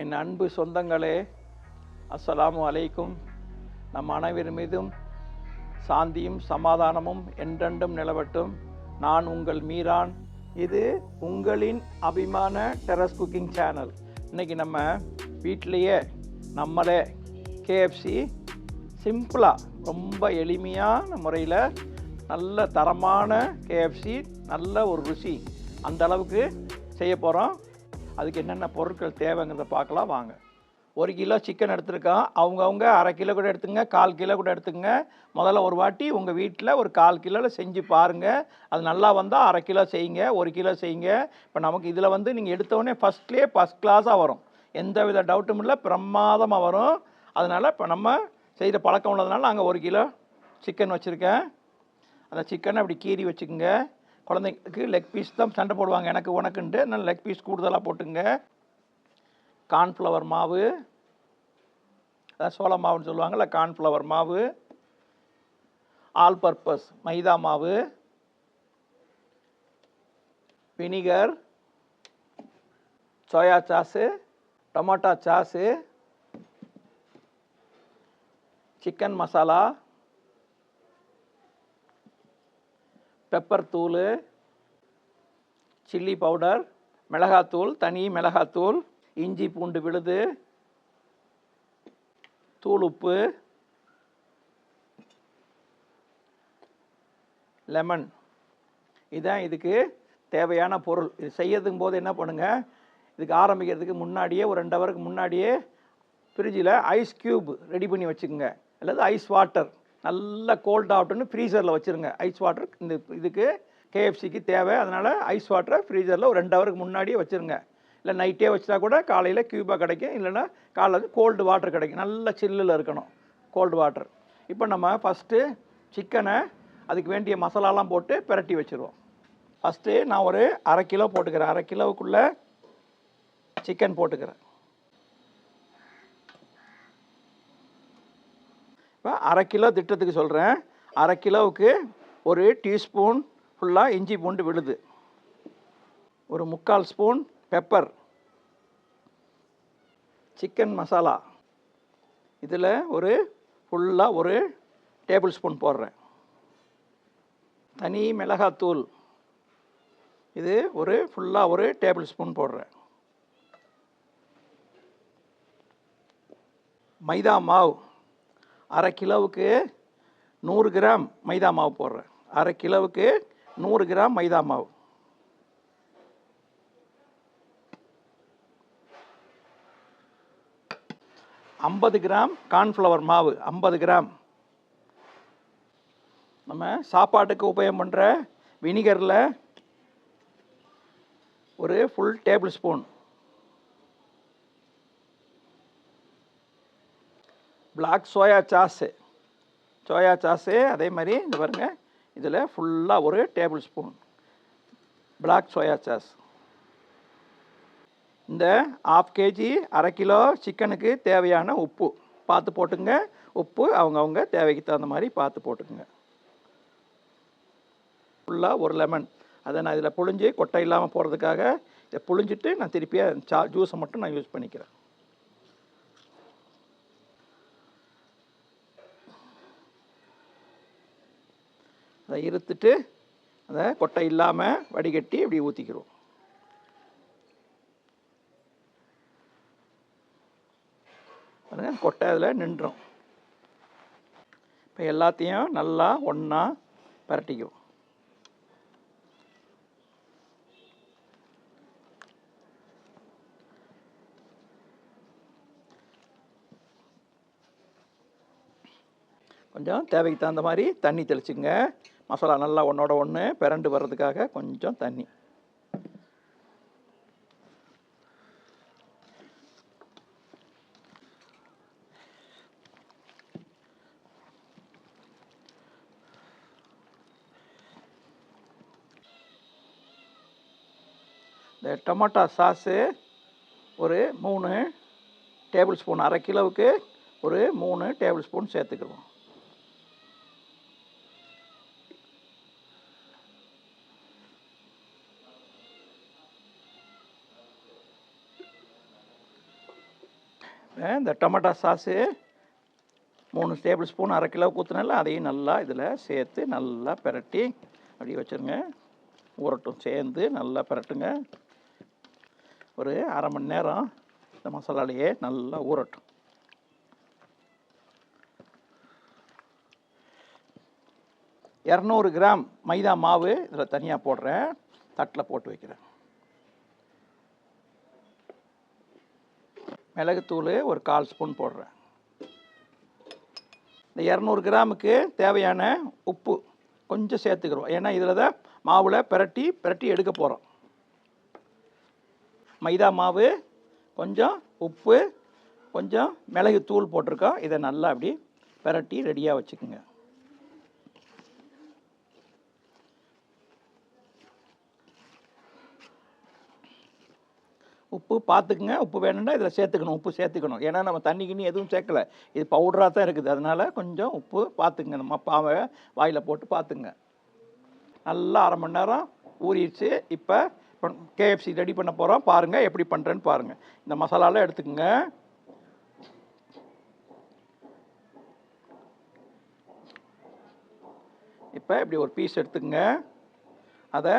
என் அன்பு சொந்தங்களே அஸ்ஸலாமு அலைக்கும். நம் அனைவர் மீதும் சாந்தியும் சமாதானமும் என்றென்றும் நிலவட்டும். நான் உங்கள் மீரான். இது உங்களின் அபிமான டெரஸ் குக்கிங் சேனல். இன்றைக்கி நம்ம வீட்டிலையே நம்மளே கேஎஃப்சி சிம்பிளாக ரொம்ப எளிமையான முறையில் நல்ல தரமான கேஎஃப்சி நல்ல ஒரு ருசி அந்த அளவுக்கு செய்ய போகிறோம் அதுக்கு என்னென்ன பொருட்கள் தேவைங்கிறத பார்க்கலாம் வாங்க. ஒரு கிலோ சிக்கன் எடுத்துருக்கோம். அவங்கவுங்க அரை கிலோ கூட எடுத்துங்க கால் கிலோ கூட எடுத்துங்க முதல்ல ஒரு வாட்டி உங்கள் வீட்டில் ஒரு கால் கிலோவில் செஞ்சு பாருங்கள் அது நல்லா வந்தால் அரை கிலோ செய்யுங்க ஒரு கிலோ செய்யுங்க. இப்போ நமக்கு இதில் வந்து நீங்கள் எடுத்தோடனே ஃபஸ்ட்லேயே ஃபஸ்ட் கிளாஸாக வரும். எந்த வித டவுட்டும் இல்லை பிரமாதமாக வரும். அதனால் இப்போ நம்ம செய்கிற பழக்கம் உள்ளதுனால நாங்கள் ஒரு கிலோ சிக்கன் வச்சுருக்கேன். அந்த சிக்கனை அப்படி கீறி வச்சுக்கோங்க. குழந்தைங்களுக்கு லெக் பீஸ் தான் சண்டை போடுவாங்க. எனக்கு உனக்குண்டு. நான் லெக் பீஸ் கூடுதலாக போட்டுங்க. கார்ன்ஃப்ளவர் மாவு. அதான் சோள மாவுன்னு சொல்லுவாங்கள்ல கார்ன்ஃப்ளவர் மாவு. ஆல் பர்பஸ் மைதா மாவு. Vinegar soya sauce tomato sauce chicken masala pepper தூள் சில்லி பவுடர் மிளகாத்தூள் தனி மிளகாத்தூள் இஞ்சி பூண்டு விழுது தூள் உப்பு லெமன். இதுதான் இதுக்கு தேவையான பொருள். இது செய்யறதுக்கும் போது என்ன பண்ணுங்கள் இதுக்கு ஆரம்பிக்கிறதுக்கு முன்னாடியே ஒரு ரெண்டு ஹவருக்கு முன்னாடியே ஃப்ரிட்ஜில் ஐஸ் க்யூப் ரெடி பண்ணி வச்சுக்கோங்க. அல்லது ஐஸ் வாட்டர் நல்லா கோல்ட் ஆகட்டும்னு ஃப்ரீசரில் வச்சுருங்க. ஐஸ் வாட்டர் இந்த இதுக்கு கேஎஃப்சிக்கு தேவை. அதனால் ஐஸ் வாட்டரை ஃப்ரீசரில் ஒரு ரெண்டு ஹவருக்கு முன்னாடியே வச்சுருங்க. இல்லை நைட்டே வச்சுட்டா கூட காலையில் கியூபா கிடைக்கும். இல்லைன்னா காலையில் கோல்டு வாட்டர் கிடைக்கும். நல்ல சில்லில் இருக்கணும். கோல்டு வாட்டர் இப்போ நம்ம ஃபஸ்ட்டு சிக்கனை அதுக்கு வேண்டிய மசாலாலாம் போட்டு பிரட்டி வச்சுருவோம். ஃபஸ்ட்டு நான் ஒரு அரை கிலோ போட்டுக்கிறேன். அரை கிலோவுக்குள்ளே சிக்கன் போட்டுக்கிறேன். இப்போ அரை கிலோ திட்டத்துக்கு சொல்கிறேன் அரை கிலோவுக்கு ஒரு டீஸ்பூன் ஃபுல்லாக இஞ்சி பூண்டு விழுது. ஒரு முக்கால் ஸ்பூன் பெப்பர். சிக்கன் மசாலா. இதில் ஒரு ஃபுல்லாக ஒரு டேபிள் ஸ்பூன் போடுறேன். தனி மிளகாத்தூள். இது ஒரு ஃபுல்லாக ஒரு டேபிள் ஸ்பூன் போடுறேன். மைதா மாவு. அரை கிலோவுக்கு நூறு கிராம் மைதா மாவு போடுறேன். அரை கிலோவுக்கு நூறு கிராம் மைதா மாவு. ஐம்பது கிராம் கார்ன்ஃப்ளவர் மாவு ஐம்பது கிராம். நம்ம சாப்பாட்டுக்கு உபயோகம் பண்ணுற வினிகரில் ஒரு full tablespoon black soya sauce soya sauce அதே மாதிரி இந்த பாருங்கள் இதில் ஃபுல்லாக ஒரு tablespoon black soya sauce இந்த ஆஃப் கேஜி அரை கிலோ சிக்கனுக்கு தேவையான உப்பு. பார்த்து போட்டுங்க உப்பு அவங்கவுங்க தேவைக்கு தகுந்த மாதிரி பார்த்து போட்டுக்குங்க. ஃபுல்லாக ஒரு லெமன் அதை நான் இதில் புழிஞ்சு கொட்டை இல்லாமல் போகிறதுக்காக இதை புழிஞ்சிட்டு நான் திருப்பியாக சா ஜூஸை மட்டும் நான் யூஸ் பண்ணிக்கிறேன். அதை இருத்துட்டு அதை கொட்டை இல்லாமல் வடிகட்டி இப்படி ஊற்றிக்கிறோம் பாருங்க கொட்டை அதில் நின்றோம். இப்போ எல்லாத்தையும் நல்லா ஒன்றா பரட்டிக்குவோம். கொஞ்சம் தேவைக்கு தகுந்த மாதிரி தண்ணி தெளிச்சுங்க மசாலா நல்லா ஒன்றோட ஒன்று பிறண்டு வர்றதுக்காக கொஞ்சம் தண்ணி. இந்த டொமேட்டோ சாஸு ஒரு மூணு டேபிள் ஸ்பூன் அரை கிலோவுக்கு ஒரு மூணு டேபிள் ஸ்பூன் சேர்த்துக்கிறோம் இந்த டொமேட்டோ சாஸு மூணு டேபிள் ஸ்பூன் அரை கிலோ ஊற்றுனால அதையும் நல்லா இதில் சேர்த்து நல்லா பிரட்டி அப்படியே வச்சுருங்க. ஊறட்டும் சேர்ந்து நல்லா பிரட்டுங்க. ஒரு அரை மணி நேரம் இந்த மசாலாலேயே நல்லா ஊறட்டும். இரநூறு கிராம் மைதா மாவு இதில் தனியாக போடுறேன். தட்டில் போட்டு வைக்கிறேன். மிளகுத்தூள் ஒரு கால் ஸ்பூன் போடுறேன். இந்த இரநூறு கிராமுக்கு தேவையான உப்பு கொஞ்சம் சேர்த்துக்கிறோம். ஏன்னா இதில் தான் மாவில் பிரட்டி பிரட்டி எடுக்க போகிறோம் மைதா மாவு கொஞ்சம் உப்பு கொஞ்சம் மிளகு தூள் போட்டிருக்கோம். இதை நல்லா அப்படி பிரட்டி ரெடியாக வச்சுக்கோங்க. உப்பு பார்த்துக்குங்க உப்பு வேணும்னா இதில் சேர்த்துக்கணும் உப்பு சேர்த்துக்கணும். ஏன்னா நம்ம தண்ணி கிண்ணி எதுவும் சேர்க்கல. இது பவுடராக தான் இருக்குது. அதனால் கொஞ்சம் உப்பு பார்த்துக்குங்க நம்ம பாவை வாயில் போட்டு பார்த்துங்க நல்லா அரை மணி நேரம் ஊறிடுச்சு. இப்போ கேஎஃப்சி ரெடி பண்ண போகிறோம் பாருங்கள் எப்படி பண்ணுறேன்னு பாருங்கள் இந்த மசாலாலாம் எடுத்துக்கோங்க. இப்போ இப்படி ஒரு பீஸ் எடுத்துக்கங்க. அதை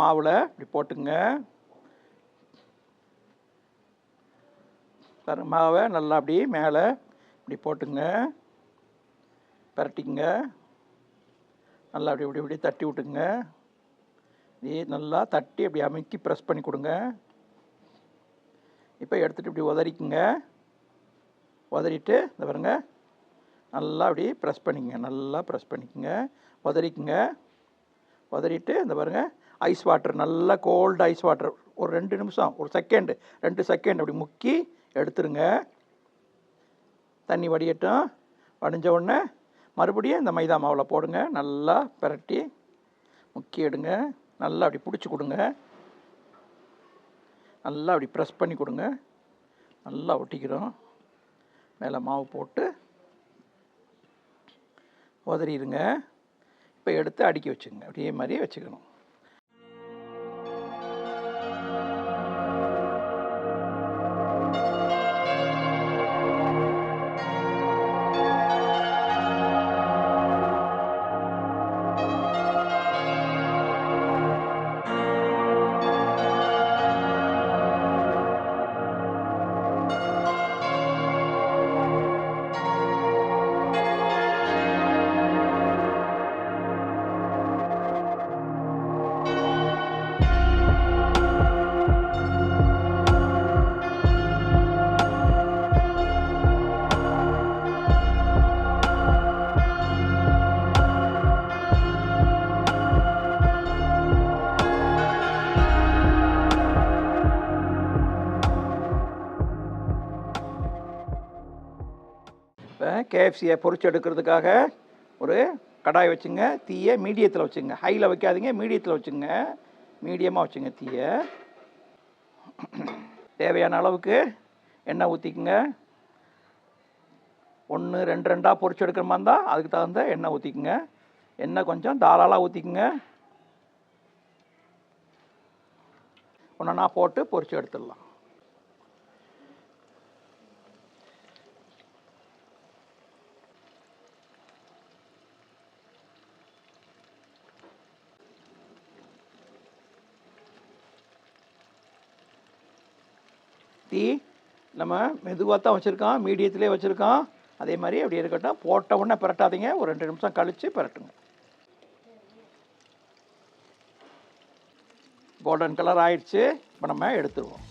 மாவில் இப்படி போட்டுங்க பாரு மாவை நல்லா அப்படி மேலே இப்படி போட்டுங்க. பரட்டிக்குங்க. நல்லா அப்படி இப்படி இப்படி தட்டி விட்டுங்க. இது நல்லா தட்டி அப்படி அமுக்கி ப்ரெஸ் பண்ணி கொடுங்க. இப்போ எடுத்துகிட்டு இப்படி உதறிக்குங்க. உதறிட்டு இந்த பாருங்க. நல்லா அப்படி ப்ரெஸ் பண்ணிக்கங்க. நல்லா ப்ரெஸ் பண்ணிக்கோங்க. உதறிக்குங்க. உதறிட்டு இந்த பாருங்க. ஐஸ் வாட்டர் நல்லா கோல்டு ஐஸ் வாட்டர் ஒரு ரெண்டு நிமிஷம் ஒரு செகண்டு ரெண்டு செகண்ட் அப்படி முக்கி எடுத்துருங்க. தண்ணி வடியட்டும். வடிஞ்ச உடனே மறுபடியும் இந்த மைதா மாவில் போடுங்க. நல்லா பிரட்டி முக்கி எடுங்க. நல்லா அப்படி பிடிச்சி கொடுங்க. நல்லா அப்படி ப்ரெஸ் பண்ணி கொடுங்க. நல்லா ஒட்டிக்கிறோம். மேலே மாவு போட்டு உதறிடுங்க. இப்போ எடுத்து அடுக்கி வச்சுங்க அப்படியே மாதிரியே வச்சுக்கணும். கேஎஃப்சியை பொறிச்சு எடுக்கிறதுக்காக ஒரு கடாய் வச்சுங்க தீயை மீடியத்தில் வச்சுங்க. ஹையில் வைக்காதீங்க மீடியத்தில் வச்சுங்க. மீடியமாக வச்சுங்க தீயை. தேவையான அளவுக்கு எண்ணெய் ஊற்றிக்குங்க ஒன்று ரெண்டு ரெண்டாக பொறிச்சு எடுக்கிற மாதிரி இருந்தால் அதுக்கு தகுந்த எண்ணெய் ஊற்றிக்குங்க எண்ணெய் கொஞ்சம் தாராளாக ஊற்றிக்குங்க ஒன்றா போட்டு பொறிச்சு எடுத்துடலாம். தீ நம்ம மெதுவாக தான் வச்சுருக்கோம் மீடியத்திலே வச்சுருக்கோம் அதே மாதிரி அப்படி இருக்கட்டும். போட்ட உடனே பிரட்டாதீங்க. ஒரு ரெண்டு நிமிஷம் கழித்து பிரட்டுங்க. கோல்டன் கலர் ஆயிடுச்சு. இப்போ நம்ம எடுத்துருவோம்.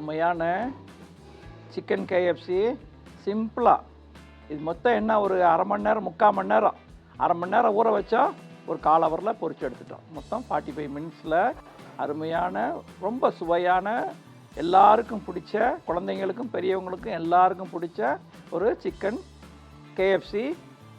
அருமையான சிக்கன் கேஎஃப்சி சிம்பிளாக இது மொத்தம் என்ன ஒரு அரை மணி நேரம் முக்கால் மணி நேரம்? அரை மணி நேரம் ஊற வச்சா ஒரு கால் ஹவரில் பொறிச்சு எடுத்துட்டோம். மொத்தம் ஃபார்ட்டி ஃபைவ் மினிட்ஸில் அருமையான ரொம்ப சுவையான எல்லாருக்கும் பிடிச்ச குழந்தைங்களுக்கும் பெரியவங்களுக்கும் எல்லாருக்கும் பிடிச்ச ஒரு சிக்கன் கேஎஃப்சி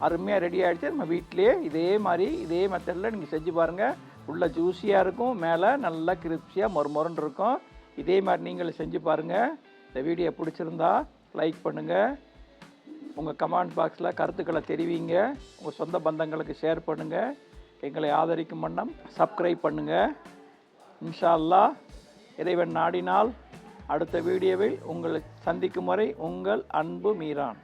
அருமையாக ரெடி ஆகிடுச்சு நம்ம வீட்டிலேயே இதே மாதிரி இதே மெத்தடில் நீங்கள் செஞ்சு பாருங்கள் உள்ளே ஜூஸியாக இருக்கும் மேலே நல்லா கிரிப்ஸியாக மொறுமொறுன்னு இருக்கும். இதே மாதிரி நீங்களும் செஞ்சு பாருங்கள் இந்த வீடியோ பிடிச்சிருந்தா லைக் பண்ணுங்கள் உங்கள் கமெண்ட் பாக்ஸில் கருத்துக்களை தெரிவிங்க. உங்கள் சொந்த பந்தங்களுக்கு ஷேர் பண்ணுங்கள் எங்களை ஆதரிக்கும் வண்ணம் சப்ஸ்கிரைப் பண்ணுங்கள் இன்ஷா அல்லாஹ் இறைவன் நாடினால் அடுத்த வீடியோவில் உங்களை சந்திக்கும் வரை உங்கள் அன்பு மீரான்.